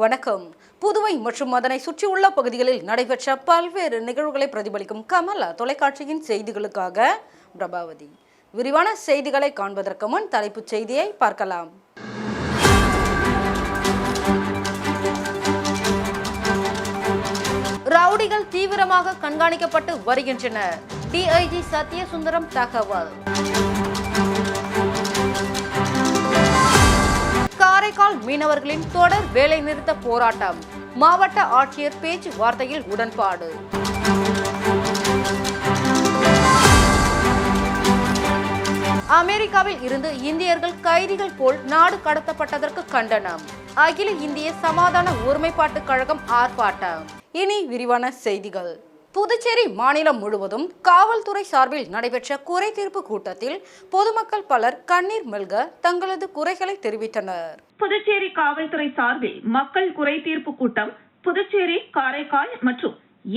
வணக்கம். புதுவை மற்றும் அதனை சுற்றியுள்ள பகுதிகளில் நடைபெற்ற பல்வேறு நிகழ்வுகளை பிரதிபலிக்கும் கமலா தொலைக்காட்சியின் செய்திகளுக்காக பிரபாவதி. விரிவான செய்திகளை காண்பதற்கு முன் தலைப்புச் செய்தியை பார்க்கலாம். ரவுடிகள் தீவிரமாக கண்காணிக்கப்பட்டு வருகின்றனர். டிஐஜி சத்யசுந்தரம் தகவல். காரைக்கால் மீனவர்களின் தொடர் வேலைநிறுத்த போராட்டம். மாவட்ட ஆட்சியர் பேச்சுவார்த்தையில் உடன்பாடு. அமெரிக்காவில் இருந்து இந்தியர்கள் கைதிகள் போல் நாடு கடத்தப்பட்டதற்கு கண்டனம். அகில இந்திய சமாதான ஒருமைப்பாட்டு கழகம் ஆர்ப்பாட்டம். இனி விரிவான செய்திகள். புதுச்சேரி மாநிலம் முழுவதும் காவல்துறை சார்பில் நடைபெற்ற குறை தீர்ப்பு கூட்டத்தில் பொதுமக்கள் பலர் கண்ணீர் மல்க தங்களது குறைகளை தெரிவித்தனர். புதுச்சேரி காவல்துறை சார்பில் மக்கள் குறை தீர்ப்பு கூட்டம் புதுச்சேரி காரைக்கால் மற்றும்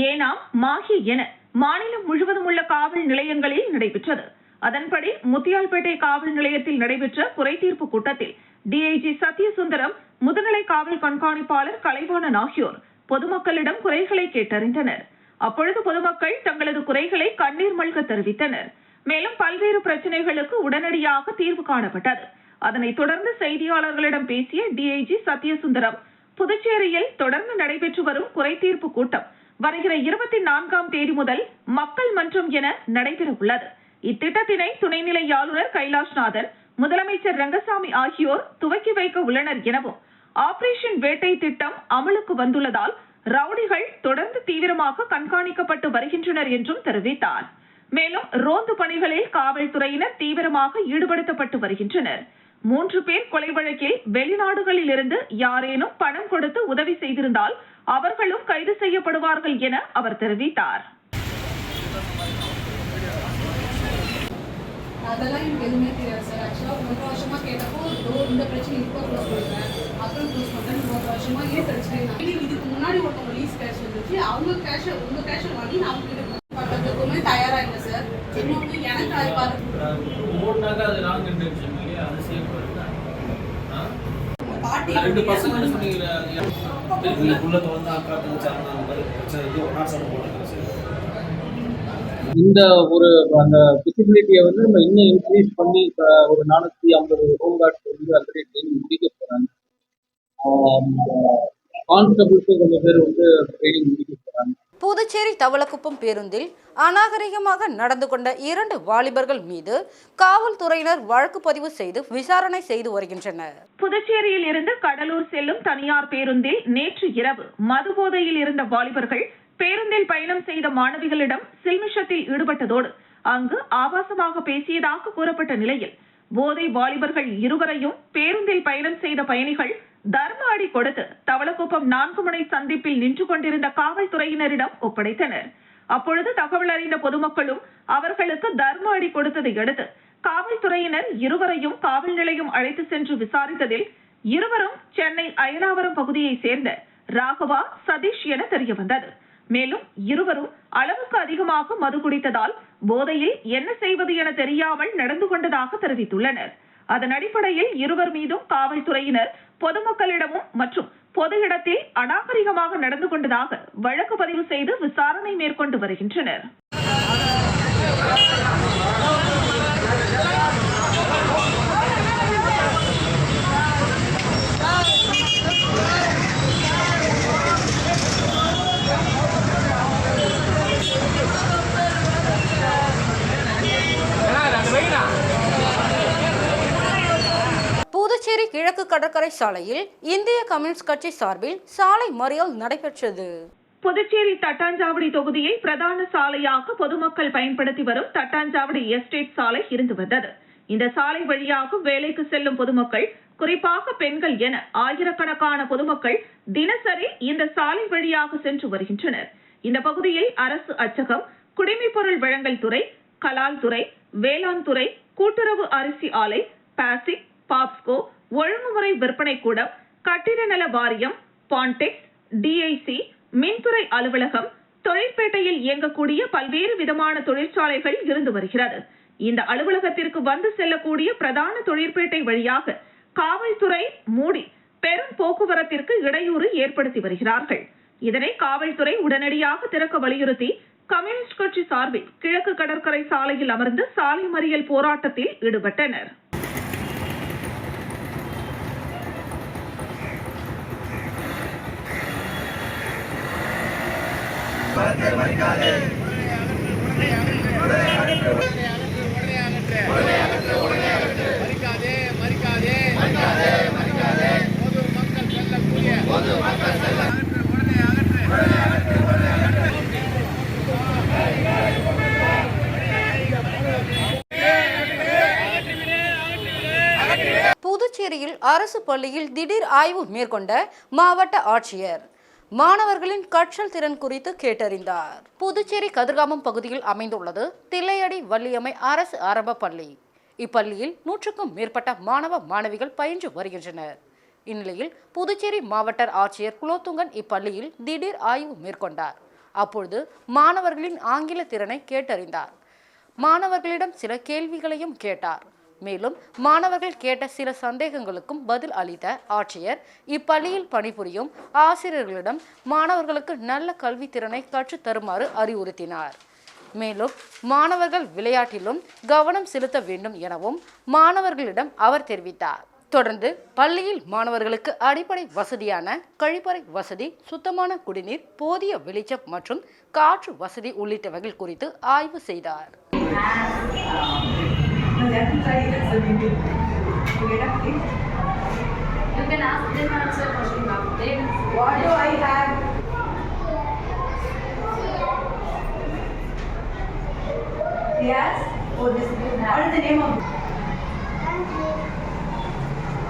ஏனாம் மாஹி என மாநிலம் முழுவதும் உள்ள காவல் நிலையங்களில் நடைபெற்றது. அதன்படி முத்தியால்பேட்டை காவல் நிலையத்தில் நடைபெற்ற குறை தீர்ப்பு கூட்டத்தில் டிஐஜி சத்யசுந்தரம் முதுநிலை காவல் கண்காணிப்பாளர் கலைவாணன் ஆகியோர் பொதுமக்களிடம் குறைகளை கேட்டறிந்தனர். அப்பொழுது பொதுமக்கள் தங்களது குறைகளை கண்ணீர் மல்க தெரிவித்தனர். மேலும் பல்வேறு பிரச்சனைகளுக்கு உடனடியாக தீர்வு காணப்பட்டது. அதனைத் தொடர்ந்து செய்தியாளர்களிடம் பேசிய டிஐஜி சத்யசுந்தரம் புதுச்சேரியில் தொடர்ந்து நடைபெற்று வரும் குறைதீர்ப்பு கூட்டம் வருகிற இருபத்தி நான்காம் தேதி முதல் மக்கள் மன்றம் என நடைபெற உள்ளது. இத்திட்டத்தினை துணைநிலை ஆளுநர் கைலாஷ்நாதன் முதலமைச்சர் ரங்கசாமி ஆகியோர் துவக்கி வைக்க உள்ளனர் எனவும் ஆபரேஷன் வேட்டை திட்டம் அமலுக்கு வந்துள்ளதால் ரவுடிகள் தொடர்ந்து தீவிரமாக கண்காணிக்கப்பட்டு வருகின்றனர் என்றும் தெரிவித்தார். மேலும் ரோந்து பணிகளில் காவல்துறையினர் தீவிரமாக ஈடுபடுத்தப்பட்டு வருகின்றனர். மூன்று பேர் கொலை வழக்கில் வெளிநாடுகளில் இருந்து யாரேனும் பணம் கொடுத்து உதவி செய்திருந்தால் அவர்களும் கைது செய்யப்படுவார்கள் என அவர் தெரிவித்தார். அதெல்லாம் எனக்கு எதுவுமே தெரியாது சார். ஆக்சுவலாக ஒன்றரை வருஷமாக கேட்டப்போ இந்த பிரச்சனை இப்போ வருஷமா ஏன் பிரச்சனை இதுக்கு முன்னாடி ஒருத்தவங்க லீஸ் கேஷ் இருந்துச்சு அவங்க கேஷை உங்க கேஷை வாங்கி நான் அவங்க கிட்ட பண்ணுறதுக்குமே தயாரா இல்லை சார் இன்னொன்று எனக்கு அது பாரு ஓடுனாக்கா அது ராங் இன்டென்ஷன் இல்லையா அது சேஃப் ரெண்டு பசங்க அக்கா அந்த மாதிரி பிரச்சனை சண்டை போடுறது சரி இந்த ஒரு அந்த விசிபிலிட்டியை வந்து நம்ம இன்னும் இன்க்ரீஸ் பண்ணி ஒரு நானூற்றி ஐம்பது ஹோம் கார்ட்ஸ் வந்து ஆல்ரெடி ட்ரைனிங் முடிக்க போகிறாங்க கான்ஸ்டபிள்ஸும் கொஞ்சம் பேர் வந்து ட்ரைனிங் முடிக்க போகிறாங்க புதுச்சேரி தவளக்குப்பம் பேருந்தில் அநாகரிகமாக நடந்து கொண்ட இரண்டு வாலிபர்கள் மீது காவல்துறையினர் வழக்கு பதிவு செய்து விசாரணை செய்து வருகின்றனர். புதுச்சேரியில் இருந்து கடலூர் செல்லும் தனியார் பேருந்தில் நேற்று இரவு மது போதையில் இருந்த வாலிபர்கள் பேருந்தில் பயணம் செய்த மாணவிகளிடம் சில்மிஷத்தில் ஈடுபட்டதோடு அங்கு ஆபாசமாக பேசியதாக கூறப்பட்ட நிலையில் போதை வாலிபர்கள் இருவரையும் பேருந்தில் பயணம் செய்த பயணிகள் தர்ம அடி கொடுத்து தவளக்குப்பம் நான்கு முனை சந்திப்பில் நின்று கொண்டிருந்த காவல்துறையினரிடம் ஒப்படைத்தனர். அப்பொழுது தகவல் அறிந்த பொதுமக்களும் அவர்களுக்கு தர்ம அடி கொடுத்ததை அடுத்து காவல்துறையினர் இருவரையும் காவல் நிலையம் அழைத்து சென்று விசாரித்ததில் இருவரும் சென்னை அயனாவரம் பகுதியை சேர்ந்த ராகவா சதீஷ் என தெரிய வந்தது மேலும் இருவரும் அளவுக்கு அதிகமாக மது குடித்ததால் போதையில் என்ன செய்வது என தெரியாமல் நடந்து கொண்டதாக தெரிவித்துள்ளனர். அதன் அடிப்படையில் இருவர் மீதும் காவல்துறையினர் பொதுமக்களிடமும் மற்றும் பொது இடத்தில் அநாகரிகமாக நடந்து கொண்டதாக வழக்கு பதிவு செய்து விசாரணை மேற்கொண்டு வருகின்றனர். புதுச்சேரி கிழக்கு கடற்கரை சாலையில் இந்திய கம்யூனிஸ்ட் கட்சி சார்பில் சாலை மறியல் நடைபெற்றது. புதுச்சேரி தட்டாஞ்சாவடி தொகுதியை பிரதான சாலையாக பொதுமக்கள் பயன்படுத்தி வரும் தட்டாஞ்சாவடி எஸ்டேட் சாலை இருந்து வந்தது. இந்த சாலை வழியாக வேலைக்கு செல்லும் பொதுமக்கள் குறிப்பாக பெண்கள் என ஆயிரக்கணக்கான பொதுமக்கள் தினசரி இந்த சாலை வழியாக சென்று வருகின்றனர். இந்த பகுதியில் அரசு அச்சகம் குடிமைப்பொருள் வழங்கல் துறை கலால் துறை வேளாண் துறை கூட்டுறவு அரிசி ஆலை பாசிக் பாப்ஸ்கோ ஒழுங்குமுறை விற்பனை கூடம் கட்டிட நல வாரியம் பான்டெக்ஸ் டிஐசி மின்துறை அலுவலகம் தொழிற்பேட்டையில் இயங்கக்கூடிய பல்வேறு விதமான தொழிற்சாலைகள் இருந்து வருகிறது. இந்த அலுவலகத்திற்கு வந்து செல்லக்கூடிய பிரதான தொழிற்பேட்டை வழியாக காவல்துறை மூடி பெரும் போக்குவரத்திற்கு இடையூறு ஏற்படுத்தி வருகிறார்கள். இதனை காவல்துறை உடனடியாக திறக்க வலியுறுத்தி கம்யூனிஸ்ட் கட்சி சார்பில் கிழக்கு கடற்கரை சாலையில் அமர்ந்து சாலை மறியல் போராட்டத்தில் ஈடுபட்டனர். புதுச்சேரியில் அரசு பள்ளியில் திடீர் ஆய்வு மேற்கொண்ட மாவட்ட ஆட்சியர். மாணவர்களின் கற்றல் திறன் குறித்து கேட்டறிந்தார். புதுச்சேரி கதிர்காமம் பகுதியில் அமைந்துள்ளது தில்லையடி வள்ளியம்மை அரசு ஆரம்ப பள்ளி. இப்பள்ளியில் நூற்றுக்கும் மேற்பட்ட மாணவ மாணவிகள் பயின்று வருகின்றனர். இந்நிலையில் புதுச்சேரி மாவட்ட ஆட்சியர் குலோத்துங்கன் இப்பள்ளியில் திடீர் ஆய்வு மேற்கொண்டார். அப்பொழுது மாணவர்களின் ஆங்கில திறனை கேட்டறிந்தார். மாணவர்களிடம் சில கேள்விகளையும் கேட்டார். மேலும் மாணவர்கள் கேட்ட சில சந்தேகங்களுக்கும் பதில் அளித்த ஆட்சியர் இப்பள்ளியில் பணிபுரியும் ஆசிரியர்களிடம் மாணவர்களுக்கு நல்ல கல்வி திறனை கற்றுத் தருமாறு அறிவுறுத்தினார். மேலும் மாணவர்கள் விளையாட்டிலும் கவனம் செலுத்த வேண்டும் எனவும் மாணவர்களிடம் அவர் தெரிவித்தார். தொடர்ந்து பள்ளியில் மாணவர்களுக்கு அடிப்படை வசதியான கழிப்பறை வசதி சுத்தமான குடிநீர் போதிய வெளிச்சம் மற்றும் காற்று வசதி உள்ளிட்டவைகள் குறித்து ஆய்வு செய்தார். You can ask them answer question now. They What do I have? Yes? Oh, this is good. What is the name of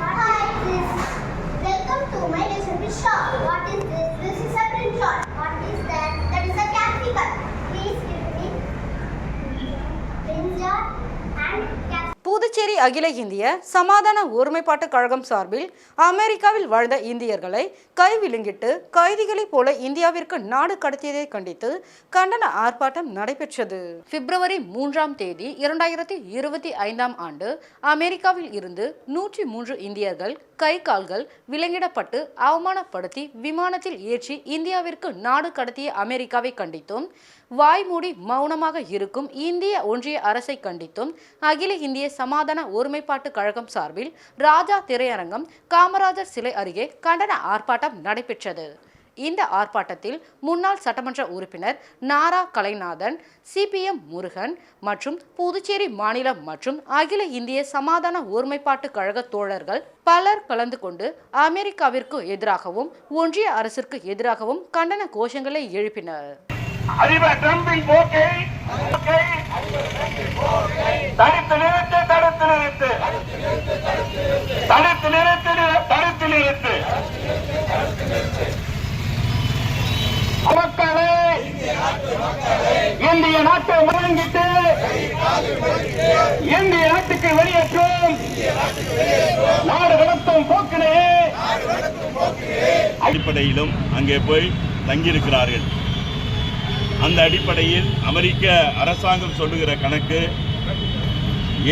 Hi, this. Welcome to my recipe shop. What is this? This is a print shop. What is that? That is a capsicum. Puducherry அகில இந்திய சமாதான ஒருமைப்பாட்டு கழகம் சார்பில் அமெரிக்காவில் வாழ்ந்த இந்தியர்களை கைவிழுங்கிட்டு கைதிகளைப் போல இந்தியாவிற்கு நாடு கடத்தியதை கண்டித்து கண்டன ஆர்ப்பாட்டம் நடைபெற்றது. பிப்ரவரி மூன்றாம் தேதி இரண்டாயிரத்தி இருபத்தி ஐந்தாம் ஆண்டு அமெரிக்காவில் இருந்து நூற்றி மூன்று இந்தியர்கள் கை கால்கள் விலங்கிடப்பட்டு அவமானப்படுத்தி விமானத்தில் ஏற்றி இந்தியாவிற்கு நாடு கடத்திய அமெரிக்காவை கண்டித்தும் வாய்மூடி மௌனமாக இருக்கும் இந்திய ஒன்றிய அரசை கண்டித்தும் அகில இந்திய சமாதான ஒருமைப்பாட்டு கழகம் சார்பில் ராஜா திரையரங்கம் காமராஜர் சிலை அருகே கண்டன ஆர்ப்பாட்டம் நடைபெற்றது. இந்த ஆர்ப்பாட்டத்தில் முன்னாள் சட்டமன்ற உறுப்பினர் நாரா கலைநாதன் சிபிஎம் முருகன் மற்றும் புதுச்சேரி மாநிலம் மற்றும் அகில இந்திய சமாதான ஒருமைப்பாட்டு கழக தோழர்கள் பலர் கலந்து கொண்டு அமெரிக்காவிற்கு எதிராகவும் ஒன்றிய அரசிற்கு எதிராகவும் கண்டன கோஷங்களை எழுப்பினர். அதிபர் டிரம்பின் போக்கை தடுத்து நிறுத்து தடுத்து நிறுத்து. தடுத்து நிறுத்து தடுத்து நிறுத்து. மக்களே இந்திய நாட்டை முழங்கிட்டு இந்திய நாட்டுக்கு வெளியேற்றும். நாடு கடத்தும் போக்கினையே. அடிப்படையிலும் அங்கே போய் தங்கியிருக்கிறார்கள். அந்த அடிப்படையில் அமெரிக்க அரசாங்கம் சொல்லுகிற கணக்கு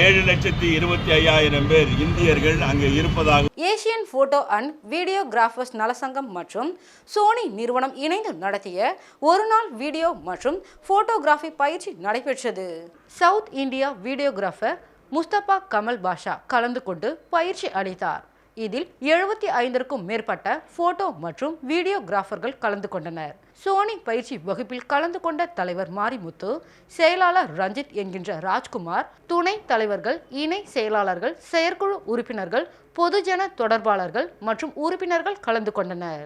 ஏழு லட்சத்தி இருபத்தி ஐயாயிரம் பேர் இந்தியர்கள் அங்கு இருப்பதாக ஏசியன் போட்டோ அண்ட் வீடியோகிராஃபர்ஸ் நலசங்கம் மற்றும் சோனி நிறுவனம் இணைந்து நடத்திய ஒரு நாள் வீடியோ மற்றும் போட்டோகிராஃபி பயிற்சி நடைபெற்றது. South India videographer Mustafa Kamal Basha கலந்து கொண்டு பயிற்சி அளித்தார். இதில் எழுபத்தி ஐந்திற்கும் மேற்பட்ட போட்டோ மற்றும் வீடியோகிராஃபர்கள் கலந்து கொண்டனர். சோனி பயிற்சி வகுப்பில் கலந்து கொண்ட தலைவர் மாரிமுத்து செயலாளர் ரஞ்சித் என்கின்ற ராஜ்குமார் துணை தலைவர்கள் இணை செயலாளர்கள் செயற்குழு உறுப்பினர்கள் பொதுஜன தொடர்பாளர்கள் மற்றும் உறுப்பினர்கள் கலந்து கொண்டனர்.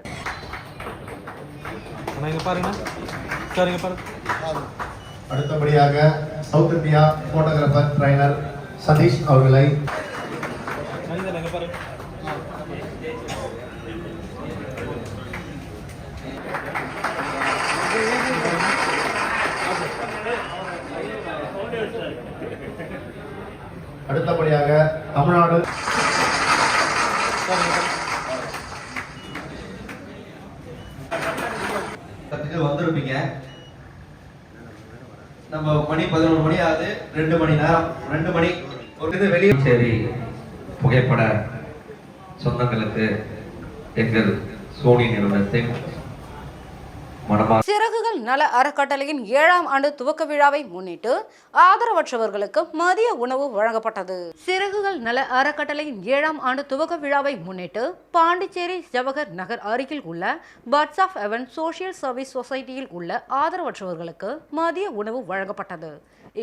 அடுத்தபடியாக south India photographer trainer Sathish அவர்களை அடுத்தபடியாக தமிழ்நாடு. வந்திருப்பீங்க. நம்ம மணி பதினொரு மணி ஆகுது. ரெண்டு மணி நேரம். ரெண்டு மணி. ஒரு வெளியே. சரி புகைப்பட சொந்தங்களுக்கு எங்கள் சோனி நிறுவனத்தை மனமாக சிறகுகள் நல அறக்கட்டளையின் ஏழாம் ஆண்டு துவக்க விழாவை முன்னிட்டு ஆதரவற்றவர்களுக்கு மதிய உணவு வழங்கப்பட்டது. சிறகுகள் நல அறக்கட்டளையின் ஏழாம் ஆண்டு துவக்க விழாவை முன்னிட்டு பாண்டிச்சேரி ஜவஹர் நகர் அருகில் உள்ள birds of heaven social service சொசைட்டியில் உள்ள ஆதரவற்றவர்களுக்கு மதிய உணவு வழங்கப்பட்டது.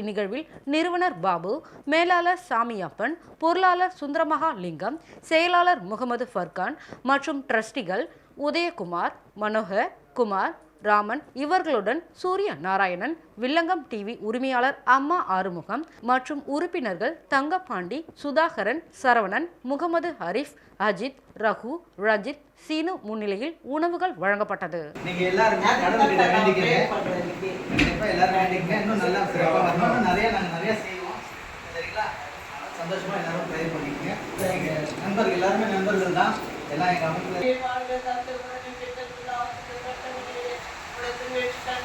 இந்நிகழ்வில் நிறுவனர் பாபு மேலாளர் சாமியப்பன் பொருளாளர் சுந்தரமகா லிங்கம் செயலாளர் முகமது ஃபர்கான் மற்றும் ட்ரஸ்டிகள் உதயகுமார் மனோகர் குமார் ராமன் இவர்களுடன் சூரிய நாராயணன் வில்லங்கம் டிவி உரிமையாளர் அம்மா ஆறுமுகம் மற்றும் உறுப்பினர்கள் தங்கப்பாண்டி சுதாகரன் சரவணன் முகமது ஹரிஃப் அஜித் ரகு ரஜித் சீனு முன்னிலையில் உணவுகள் வழங்கப்பட்டது. நீங்க எல்லாருமே கடவுள்கிட்ட வேண்டிக்கங்க கண்டிப்பா எல்லாரும் வேண்டிக்கங்க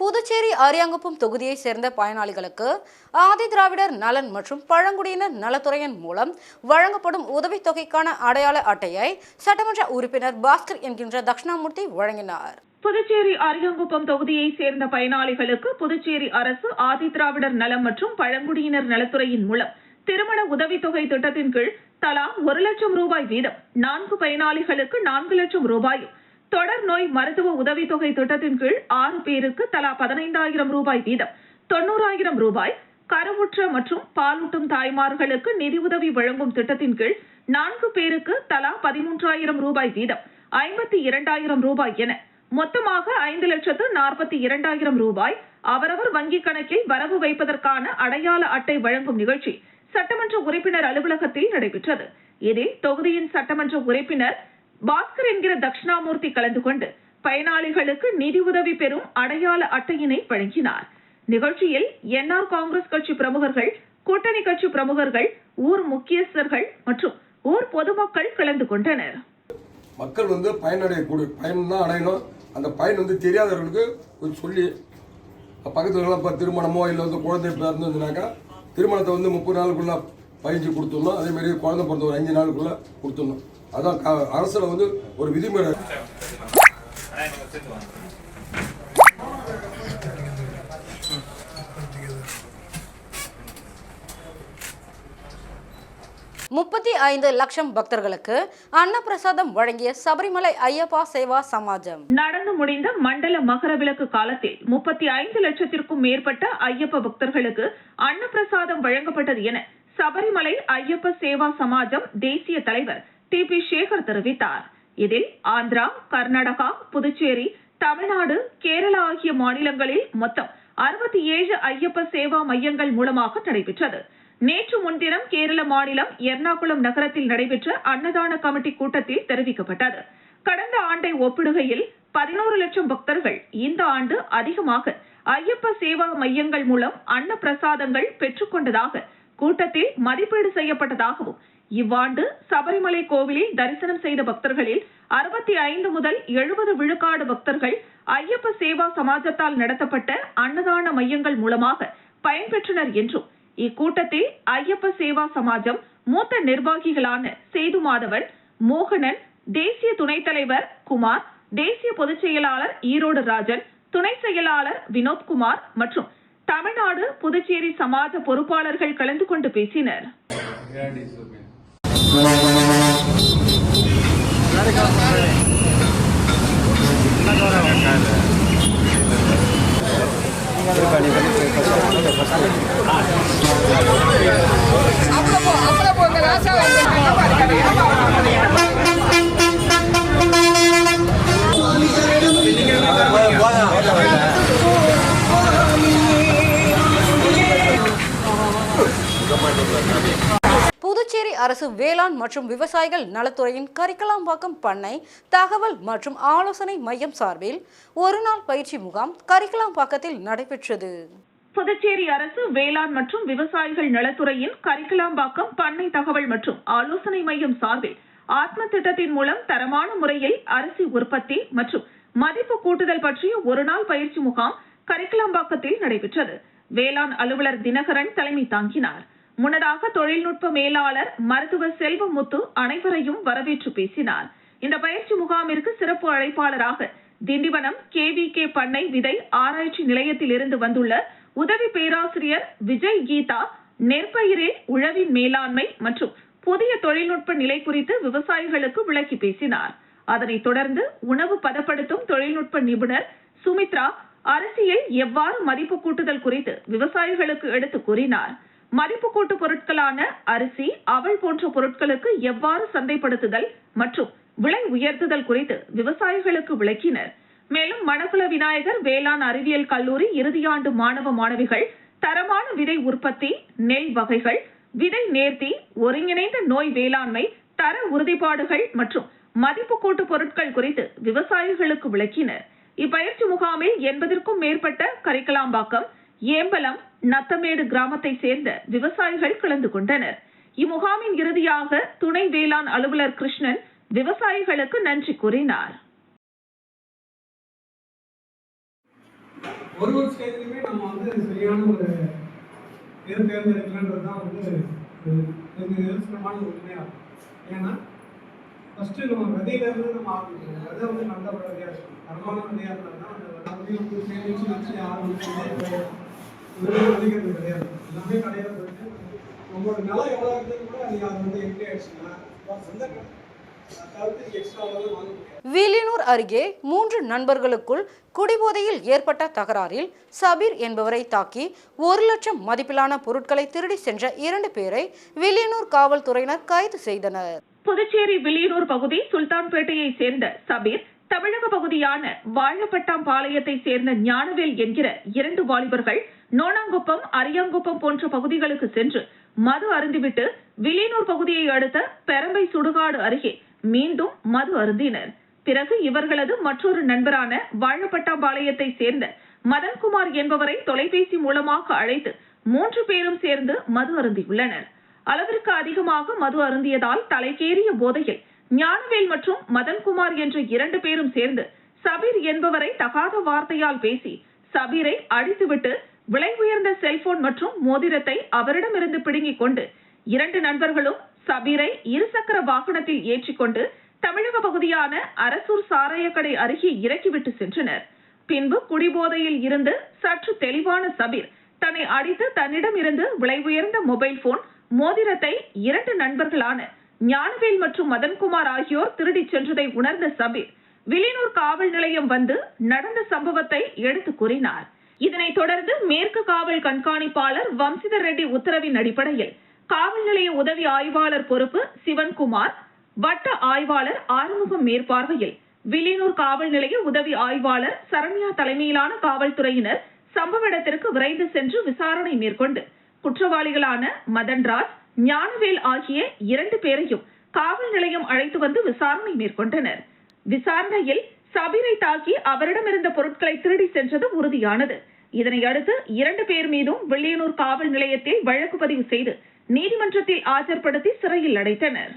புதுச்சேரி அரியாங்குப்பம் தொகுதியை சேர்ந்த பயனாளிகளுக்கு ஆதி திராவிடர் நலன் மற்றும் பழங்குடியினர் நலத்துறையின் மூலம் வழங்கப்படும் உதவித்தொகைக்கான அடையாள அட்டையை சட்டமன்ற உறுப்பினர் பாஸ்கர் என்கின்ற தட்சிணாமூர்த்தி வழங்கினார். புதுச்சேரி அரியங்குப்பம் தொகுதியை சேர்ந்த பயனாளிகளுக்கு புதுச்சேரி அரசு ஆதிதிராவிடர் நலம் மற்றும் பழங்குடியினர் நலத்துறையின் மூலம் திருமண உதவித்தொகை திட்டத்தின் கீழ் தலா ஒரு லட்சம் ரூபாய் வீதம். நான்கு பயனாளிகளுக்கு நான்கு லட்சம் ரூபாயும் தொடர் நோய் மருத்துவ உதவித்தொகை திட்டத்தின் கீழ் ஆறு பேருக்கு தலா பதினைந்தாயிரம் ரூபாய் வீதம். தொண்ணூறாயிரம் ரூபாய் கருவுற்ற மற்றும் பாலூட்டும் தாய்மார்களுக்கு நிதியுதவி வழங்கும் திட்டத்தின் கீழ் நான்கு பேருக்கு தலா பதிமூன்றாயிரம் ரூபாய் வீதம். ஐம்பத்தி இரண்டாயிரம் ரூபாய் என மொத்தமாக ஐந்து லட்சத்து நாற்பத்தி இரண்டாயிரம் ரூபாய் அவரவர் வங்கிக் கணக்கில் வரவு வைப்பதற்கான அடையாள அட்டை வழங்கும் நிகழ்ச்சி சட்டமன்ற உறுப்பினர் அலுவலகத்தில் நடைபெற்றது. இதில் தொகுதியின் சட்டமன்ற உறுப்பினர் பாஸ்கர் என்கிற தட்சிணாமூர்த்தி கலந்து கொண்டு பயனாளிகளுக்கு நிதி உதவி பெறும் அடையாள அட்டையினை வழங்கினார். நிகழ்ச்சியில் என்ஆர் காங்கிரஸ் கட்சி பிரமுகர்கள் கூட்டணி கட்சி பிரமுகர்கள் ஊர் முக்கியஸ்தர்கள் மற்றும் ஊர் பொதுமக்கள் கலந்து கொண்டனர். மக்கள் வந்து பயனடையக்கூடிய பயன் தான் அடையணும். அந்த பயன் வந்து தெரியாதவர்களுக்கு கொஞ்சம் சொல்லி பக்கத்தில் இப்போ திருமணமோ இல்லை வந்து குழந்தை பிறந்ததுனாக்கா திருமணத்தை வந்து முப்பது நாளுக்குள்ள பயிற்சி கொடுத்துடணும். அதே மாதிரி குழந்தை பிறந்த ஒரு அஞ்சு நாளுக்குள்ள கொடுத்துடணும். அதான் அரசுல வந்து ஒரு விதிமுறை. முப்பத்தி ஐந்து லட்சம் பக்தர்களுக்கு அன்னப்பிரசாதம் வழங்கிய சபரிமலை ஐயப்பா சேவா சமாஜம். நடந்து முடிந்த மண்டல மகரவிளக்கு காலத்தில் முப்பத்தி ஐந்து லட்சத்திற்கும் மேற்பட்ட ஐயப்ப பக்தர்களுக்கு அன்னப்பிரசாதம் வழங்கப்பட்டது என சபரிமலை ஐயப்ப சேவா சமாஜம் தேசிய தலைவர் டி பி சேகர் தெரிவித்தார். இதில் ஆந்திரா கர்நாடகா புதுச்சேரி தமிழ்நாடு கேரளா ஆகிய மாநிலங்களில் மொத்தம் அறுபத்தி ஏழு ஐயப்ப சேவா மையங்கள் மூலமாக நடைபெற்றது. நேற்று முன்தினம் கேரள மாநிலம் எர்ணாகுளம் நகரத்தில் நடைபெற்ற அன்னதான கமிட்டி கூட்டத்தில் தெரிவிக்கப்பட்டது. கடந்த ஆண்டை ஒப்பிடுகையில் பதினோரு லட்சம் பக்தர்கள் இந்த ஆண்டு அதிகமாக ஐயப்ப சேவா மையங்கள் மூலம் அன்ன பிரசாதங்கள் பெற்றுக்கொண்டதாக கூட்டத்தில் மதிப்பீடு செய்யப்பட்டதாகவும் இவ்வாண்டு சபரிமலை கோவிலில் தரிசனம் செய்த பக்தர்களில் அறுபத்தி ஐந்து முதல் எழுபது விழுக்காடு பக்தர்கள் ஐயப்ப சேவா சமாஜத்தால் நடத்தப்பட்ட அன்னதான மையங்கள் மூலமாக பயன்பெற்றனர் என்றும் இக்கூட்டத்தில் ஐயப்ப சேவா சமாஜம் மூத்த நிர்வாகிகளான சேது மாதவன் மோகனன் தேசிய துணைத் தலைவர் குமார் தேசிய பொதுச் செயலாளர் ஈரோடு ராஜன் துணை செயலாளர் வினோத்குமார் மற்றும் தமிழ்நாடு புதுச்சேரி சமாஜ பொறுப்பாளர்கள் கலந்து கொண்டு பேசினர். புதுச்சேரி அரசு வேளாண் மற்றும் விவசாயிகள் நலத்துறையின் கரிக்கலாம்பாக்கம் பண்ணை தகவல் மற்றும் ஆலோசனை மையம் சார்பில் ஒருநாள் பயிற்சி முகாம் கரிக்கலாம்பாக்கத்தில் நடைபெற்றது. புதுச்சேரி அரசு வேளாண் மற்றும் விவசாயிகள் நலத்துறையின் கரிக்கலாம்பாக்கம் பண்ணை தகவல் மற்றும் ஆலோசனை மையம் சார்பில் ஆத்ம திட்டத்தின் மூலம் தரமான முறையில் அரிசி உற்பத்தி மற்றும் மதிப்பு கூட்டுதல் பற்றிய ஒருநாள் பயிற்சி முகாம் கரிக்கலாம்பாக்கத்தில் நடைபெற்றது. வேளாண் அலுவலர் தினகரன் தலைமை தாங்கினார். முன்னதாக தொழில்நுட்ப மேலாளர் மருத்துவர் செல்வமுத்து அனைவரையும் வரவேற்று பேசினார். இந்த பயிற்சி முகாமிற்கு சிறப்பு அழைப்பாளராக திண்டிவனம் கேவிகே பண்ணை விதை ஆராய்ச்சி நிலையத்தில் இருந்து வந்துள்ள உதவி பேராசிரியர் விஜய் கீதா நெற்பயிரில் உழவின் மேலாண்மை மற்றும் புதிய தொழில்நுட்ப நிலை குறித்து விவசாயிகளுக்கு விளக்கி பேசினார். அதனைத் தொடர்ந்து உணவு பதப்படுத்தும் தொழில்நுட்ப நிபுணர் சுமித்ரா அரசியல் எவ்வாறு மதிப்பு கூட்டுதல் குறித்து விவசாயிகளுக்கு எடுத்து கூறினார். மதிப்பு கூட்டு பொருட்களான அரிசி அவல் போன்ற பொருட்களுக்கு எவ்வாறு சந்தைப்படுத்துதல் மற்றும் விலை உயர்த்துதல் குறித்து விவசாயிகளுக்கு விளக்கினர். மேலும் மணக்குள விநாயகர் வேளாண் அறிவியல் கல்லூரி இறுதியாண்டு மாணவ மாணவிகள் தரமான விதை உற்பத்தி நெல் வகைகள் விதை நேர்த்தி ஒருங்கிணைந்த நோய் வேளாண்மை தர உறுதிப்பாடுகள் மற்றும் மதிப்பு கூட்டு பொருட்கள் குறித்து விவசாயிகளுக்கு விளக்கினர். இப்பயிற்சி முகாமில் எண்பதற்கும் மேற்பட்ட கரிக்கலாம்பாக்கம் ஏம்பலம் நத்தமேடு கிராமத்தை சேர்ந்த விவசாயிகள் கலந்து கொண்டனர். இம்முகாமின் இறுதியாக துணை வேளாண் அலுவலர் கிருஷ்ணன் விவசாயிகளுக்கு நன்றி கூறினார். ஒரு ஒரு ஸ்டேஜ்லையுமே நம்ம வந்து சரியான ஒரு எது தேர்ந்தெடுக்கலன்றது தான் வந்து ஒரு ஒரு நிதர்சனமான ஒரு உண்மையாகும் ஏன்னா ஃபஸ்ட்டு நம்ம விதையிலேருந்து நம்ம ஆரம்பிக்கணும். விதை வந்து நல்ல விதையாக இருக்கும் தரமான விதையாக இருந்தால் தான் அந்த விதையை வந்து சேமிச்சு வச்சு ஆரம்பிச்சு வந்து விதை விதைக்கிறது கிடையாது. எல்லாமே கடையில் போயிட்டு நம்மளோட நிலம் எவ்வளோ இருக்குது கூட அது அது வந்து எம்டி ஆயிடுச்சுன்னா சொந்த தவிர்த்து எக்ஸ்ட்ராவெல்லாம் வாங்க முடியாது. வில்லியனூர் அருகே மூன்று நண்பர்களுக்குள் குடிபோதையில் ஏற்பட்ட தகராறில் சபீர் என்பவரை தாக்கி ஒரு லட்சம் மதிப்பிலான பொருட்களை திருடி சென்ற இரண்டு பேரை வில்லியனூர் காவல்துறையினர் கைது செய்தனர். புதுச்சேரி வில்லியனூர் பகுதி சுல்தான்பேட்டையை சேர்ந்த சபீர் தமிழக பகுதியான வாழப்பட்டாம்பாளையத்தை சேர்ந்த ஞானவேல் என்கிற இரண்டு வாலிபர்கள் நோனாங்குப்பம் அரியாங்குப்பம் போன்ற பகுதிகளுக்கு சென்று மது அருந்திவிட்டு வில்லியனூர் பகுதியை அடுத்த பெரம்பை சுடுகாடு அருகே மீண்டும் மது அருந்தினர். பிறகு இவர்களது மற்றொரு நண்பரான வாழப்பட்டாம்பாளையத்தை சேர்ந்த மதன்குமார் என்பவரை தொலைபேசி மூலமாக அழைத்து மூன்று பேரும் சேர்ந்து மது அருந்தியுள்ளனர். அளவிற்கு அதிகமாக மது அருந்தியதால் தலைக்கேறிய போதையில் ஞானவேல் மற்றும் மதன்குமார் என்ற இரண்டு பேரும் சேர்ந்து சபீர் என்பவரை தகாத வார்த்தையால் பேசி சபீரை அடித்துவிட்டு விலை உயர்ந்த செல்போன் மற்றும் மோதிரத்தை அவரிடமிருந்து பிடுங்கிக் கொண்டு இரண்டு நண்பர்களும் சபீரை இருசக்கர வாகனத்தில் ஏற்றிக்கொண்டு தமிழக பகுதியான அரசூர் சாராயக்கடை அருகே இறக்கிவிட்டு சென்றனர். பின்பு குடிபோதையில் இருந்து சற்று தெளிவான சபீர் தன்னை அடித்து தன்னிடம் இருந்து விலை உயர்ந்த மொபைல் போன் மோதிரத்தை இரண்டு நண்பர்களான ஞானவேல் மற்றும் மதன்குமார் ஆகியோர் திருடிச் சென்றதை உணர்ந்த சபீர் வில்லியனூர் காவல் நிலையம் வந்து நடந்த சம்பவத்தை எடுத்து கூறினார். இதனைத் தொடர்ந்து மேற்கு காவல் கண்காணிப்பாளர் வம்சிதர் ரெட்டி உத்தரவின் அடிப்படையில் காவல் நிலைய உதவி ஆய்வாளர் பொறுப்பு சிவன்குமார் வட்ட ஆய்வாளர் ஆறுமுகம் மேற்பார்வையில் வில்லியனூர் காவல் நிலைய உதவி ஆய்வாளர் சரண்யா தலைமையிலான காவல்துறையினர் சம்பவ இடத்திற்கு விரைந்து சென்று விசாரணை மேற்கொண்டு குற்றவாளிகளான மதன்ராஜ் ஞானவேல் ஆகிய இரண்டு பேரையும் காவல் நிலையம் அழைத்து வந்து விசாரணை மேற்கொண்டனர். விசாரணையில் சபீரை தாக்கி அவரிடமிருந்த பொருட்களை திருடி சென்றது உறுதியானது. இதனை அடுத்து இரண்டு பேர் மீதும் வில்லியனூர் காவல் நிலையத்தில் வழக்கு பதிவு செய்து நீதிமன்றத்தில் ஆஜர்படுத்தி சிறையில் அடைத்தனர்.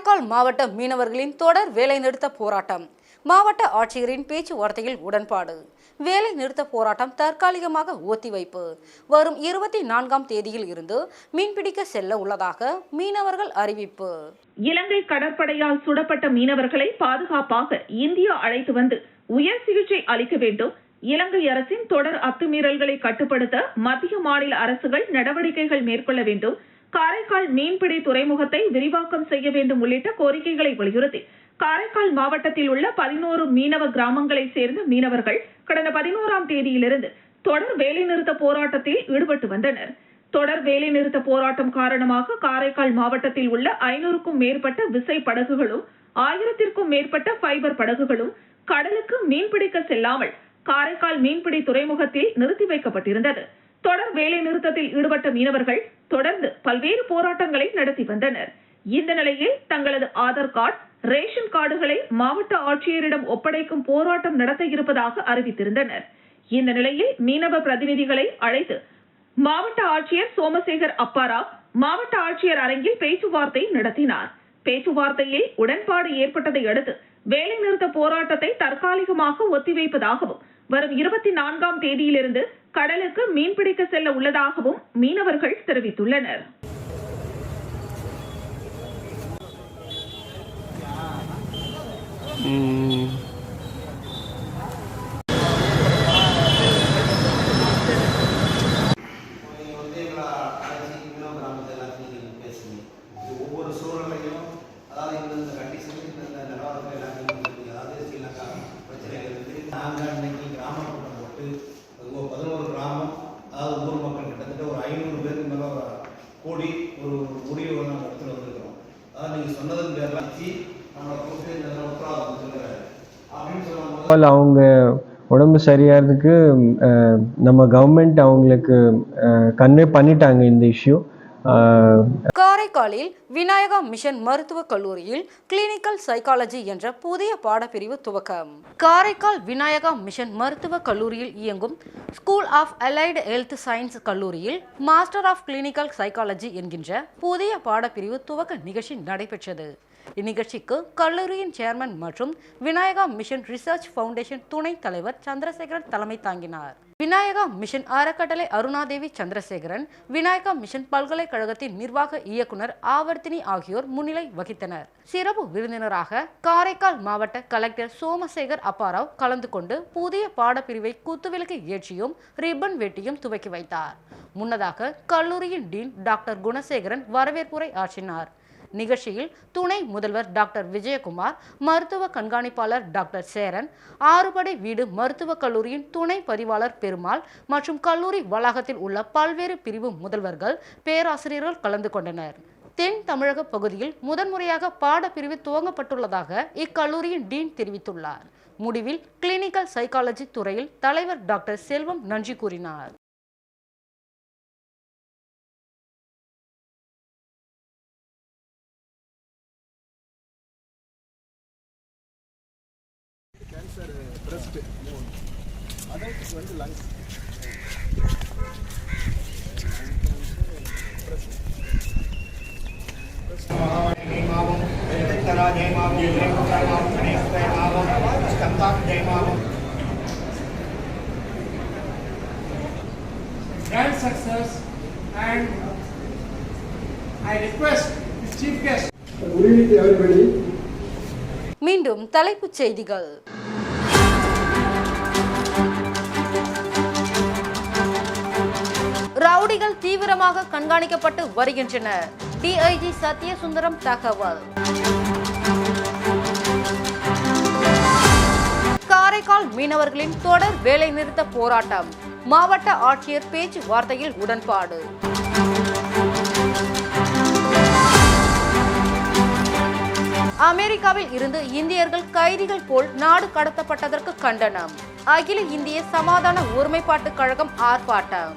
காரைக்கால் மாவட்ட மீனவர்களின் தொடர் வேலைநிறுத்த போராட்டம். மாவட்ட ஆட்சியரின் பேச்சுவார்த்தையில் உடன்பாடு. வேலை நிறுத்த போராட்டம் தற்காலிகமாக ஒத்திவைப்பு. வரும் இருபத்தி நான்காம் தேதியில் இருந்து மீன்பிடிக்க செல்ல உள்ளதாக மீனவர்கள் அறிவிப்பு. இலங்கை கடற்படையால் சுடப்பட்ட மீனவர்களை பாதுகாப்பாக இந்தியா அழைத்து வந்து உயர் சிகிச்சை அளிக்க வேண்டும். இலங்கை அரசின் தொடர் அத்துமீறல்களை கட்டுப்படுத்த மத்திய மாநில அரசுகள் நடவடிக்கைகள் மேற்கொள்ள வேண்டும். காரைக்கால் மீன்பிடி துறைமுகத்தை விரிவாக்கம் செய்ய வேண்டும் உள்ளிட்ட கோரிக்கைகளை வலியுறுத்தி காரைக்கால் மாவட்டத்தில் உள்ள பதினோரு மீனவ கிராமங்களைச் சேர்ந்த மீனவர்கள் கடந்த பதினோராம் தேதியிலிருந்து தொடர் வேலைநிறுத்த போராட்டத்தில் ஈடுபட்டு வந்தனர். தொடர் வேலைநிறுத்த போராட்டம் காரணமாக காரைக்கால் மாவட்டத்தில் உள்ள ஐநூறுக்கும் மேற்பட்ட விசை படகுகளும் ஆயிரத்திற்கும் மேற்பட்ட ஃபைபர் படகுகளும் கடலுக்கு மீன்பிடிக்க செல்லாமல் காரைக்கால் மீன்பிடி துறைமுகத்தில் நிறுத்தி வைக்கப்பட்டிருந்தது. தொடர் வேலை நிறுத்தத்தில் ஈடுபட்ட மீனவர்கள் தொடர்ந்து பல்வேறு போராட்டங்களை நடத்தி வந்தனர். இந்த நிலையில் தங்களது ஆதார் கார்டு ரேஷன் கார்டுகளை மாவட்ட ஆட்சியரிடம் ஒப்படைக்கும் போராட்டம் நடத்த இருப்பதாக அறிவித்திருந்தனர். இந்த நிலையில் மீனவ பிரதிநிதிகளை அழைத்து மாவட்ட ஆட்சியர் சோமசேகர் அப்பாரா மாவட்ட ஆட்சியர் அரங்கில் பேச்சுவார்த்தை நடத்தினார். பேச்சுவார்த்தையில் உடன்பாடு ஏற்பட்டதை அடுத்து வேலைநிறுத்த போராட்டத்தை தற்காலிகமாக ஒத்திவைப்பதாகவும் வரும் இருபத்தி நான்காம் தேதியிலிருந்து கடலுக்கு மீன்பிடிக்க செல்ல உள்ளதாகவும் மீனவர்கள் தெரிவித்துள்ளனர். நாங்கள் வந்து பதினோரு கிராமம் அதாவது ஊர் மக்கள் கிட்டத்தட்ட ஒரு ஐநூறு பேருக்கு மேலே கூடி ஒரு முடிவு நாங்கள் எடுத்துகிட்டு வந்திருக்கிறோம். அதாவது நீங்கள் சொன்னதன் பேரில் வச்சு நம்மளை கூப்பிட்டு இந்த உத்தரவாதம் சொல்லுறாரு அப்படின்னு சொல்லும்போது அவங்க உடம்பு சரியாகிறதுக்கு நம்ம கவர்மெண்ட் அவங்களுக்கு கன்வே பண்ணிட்டாங்க இந்த இஷ்யூ காரைக்காலில் விநாயகா மிஷன் மருத்துவக் கல்லூரியில் கிளினிக்கல் சைக்காலஜி என்ற புதிய பாடப்பிரிவு துவக்கம். காரைக்கால் விநாயகா மிஷன் மருத்துவக் கல்லூரியில் இயங்கும் school of allied health science கல்லூரியில் மாஸ்டர் ஆஃப் கிளினிக்கல் சைக்காலஜி என்கின்ற புதிய பாடப்பிரிவு துவக்க நிகழ்ச்சி நடைபெற்றது. இந்நிகழ்ச்சிக்கு கல்லூரியின் சேர்மன் மற்றும் விநாயகா மிஷன் ரிசர்ச் ஃபவுண்டேஷன் துணைத் தலைவர் சந்திரசேகரன் தலைமை தாங்கினார். விநாயகா மிஷன் அறக்கட்டளை அருணாதேவி சந்திரசேகரன் விநாயகா மிஷன் பல்கலைக்கழகத்தின் நிர்வாக இயக்குனர் ஆவர்த்தினி ஆகியோர் முன்னிலை வகித்தனர். சிறப்பு விருந்தினராக காரைக்கால் மாவட்ட கலெக்டர் சோமசேகர் அப்பாராவ் கலந்து கொண்டு புதிய பாடப்பிரிவை குத்துவிளக்கு ஏற்றியும் ரிப்பன் வெட்டியும் துவக்கி வைத்தார். முன்னதாக கல்லூரியின் டீன் டாக்டர் குணசேகரன் வரவேற்புரை ஆற்றினார். நிகழ்ச்சியில் துணை முதல்வர் டாக்டர் விஜயகுமார் மருத்துவ கண்காணிப்பாளர் டாக்டர் சேரன் ஆறுபடை வீடு மருத்துவக் கல்லூரியின் துணை பதிவாளர் பெருமாள் மற்றும் கல்லூரி வளாகத்தில் உள்ள பல்வேறு பிரிவு முதல்வர்கள் பேராசிரியர்கள் கலந்து கொண்டனர். தென் தமிழக பகுதியில் முதன்முறையாக பாடப்பிரிவு துவங்கப்பட்டுள்ளதாக இக்கல்லூரியின் டீன் தெரிவித்துள்ளார். முடிவில் கிளினிக்கல் சைக்காலஜி துறையில் தலைவர் டாக்டர் செல்வம் நன்றி கூறினார். வந்து லங்ஸ் grand success and I request the chief guest Good evening to everybody. மீண்டும் தலைப்புச் செய்திகள் ரவுடிகள் தீவிரமாக கண்காணிக்கப்பட்டு வருகின்றனர். டிஐஜி சத்யசுந்தரம் தகவல். காரைக்கால் மீனவர்களின் தொடர் வேலைநிறுத்த போராட்டம். மாவட்ட ஆட்சியர் பேச்சுவார்த்தையில் உடன்பாடு. அமெரிக்காவில் இருந்து இந்தியர்கள் கைதிகள் போல் நாடு கடத்தப்பட்டதற்கு கண்டனம். அகில இந்திய சமாதான ஒருமைப்பாட்டு கழகம் ஆர்ப்பாட்டம்.